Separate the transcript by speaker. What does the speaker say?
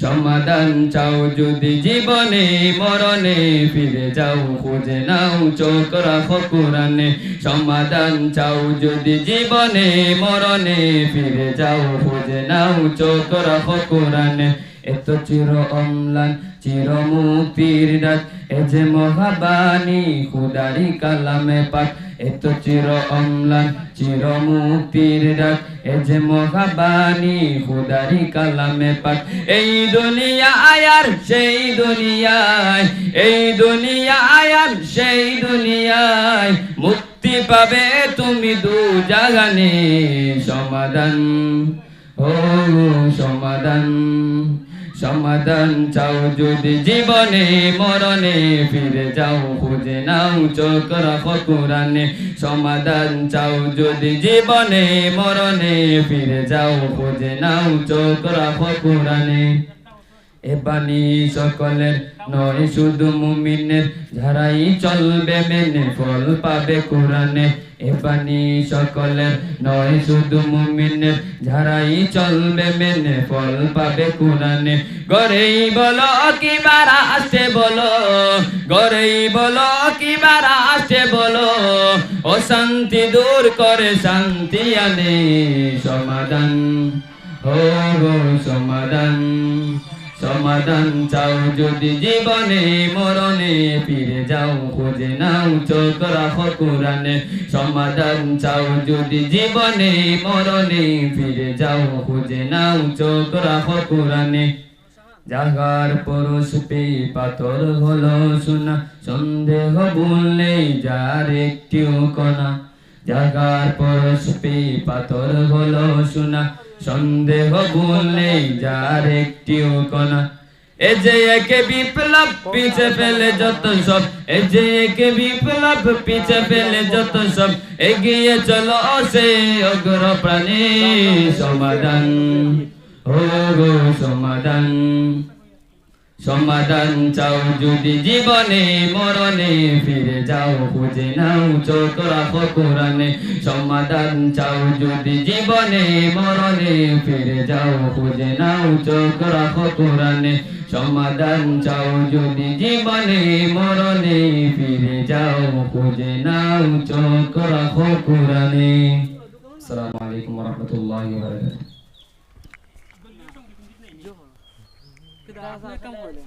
Speaker 1: সমাধান চাও যদি জীবনে, মরণে ফিরে যাও, খুঁজে নাও, চোখ রাখো কোরআনে। সমাধান চাও যদি জীবনে, মরণে ফিরে যাও, খুঁজে নাও, চোখ রাখো কোরআনে। এত চির অম্লান, চির মুক্তির ডাক এ যে মহাবাণী, খুদারি কালামে পাক। এত চির অম্লান, চির মুক্তির ডাক। এ যে মহাবাণী, খুদারি কালামে পাক। এই দুনিয়া আয়ার, সেই দুনিয়ায়। এই দুনিয়া আয়ার, সেই দুনিয়ায়। মুক্তি পাবে তুমি দু জাগানে। সমাধান, ও সমাধান। সমাধান চাও যদি জীবনে, মরণে ফিরে যাও, খুঁজে নাও, চোখ রাখো কোরআনে। সমাধান চাও যদি জীবনে, মরণে ফিরে যাও, খুঁজে নাও, চোখ রাখো কোরআনে। এ বাণী সকলের নয়, শুধু মুমিনের, যারাই চলবে মেনে, ফল পাবে কোরআনে। এ বাণী সকলের নয় শুধু মুমিনের যারাই চলবে মেনে ফল পাবে কোরআনে। গরেই বলো কি বারা আসতে বলো গরেই বলো কি বারা আসতে বলো, অশান্তি দূর করে শান্তি আনে সমাধান গো সমাধান। সমাধান চাও যদি জীবনে, মরণে ফিরে যাও, খুঁজে নাও, চোখ রাখো কোরআনে। সমাধান চাও যদি জীবনে, মরণে ফিরে যাও, খুঁজে নাও, চোখ রাখো কোরআনে। জাগার পরশ পে পাথর হলো শোনা সন্দেহ বললে যার একটিও কণা জাগার পরশ পে পাথর হলো শোনা সন্দেহ বললে যার একটিও কণা। এ যে একে বিপ্লব, পিছে ফেলে যত সব। এ যে একে বিপ্লব, পিছে ফেলে যত সব। এগিয়ে চলো সে অগ্র প্রাণী, সমাধান। ও গো, সমাধান। সমাধান চাও যদি জীবনে, মরণে ফিরে যাও, খুঁজে নাও, চোখ রাখো কোরআনে। সমাধান চাও যদি জীবনে, মরণে ফিরে যাও, খুঁজে নাও, চোখ রাখো কোরআনে। সমাধান চাও যদি জীবনে, মরণে ফিরে যাও, খুঁজে নাও, চোখ রাখো কোরআনে। আসসালামু আলাইকুম ওয়া রাহমাতুল্লাহি ওয়া বারাকাতুহু। que dá as.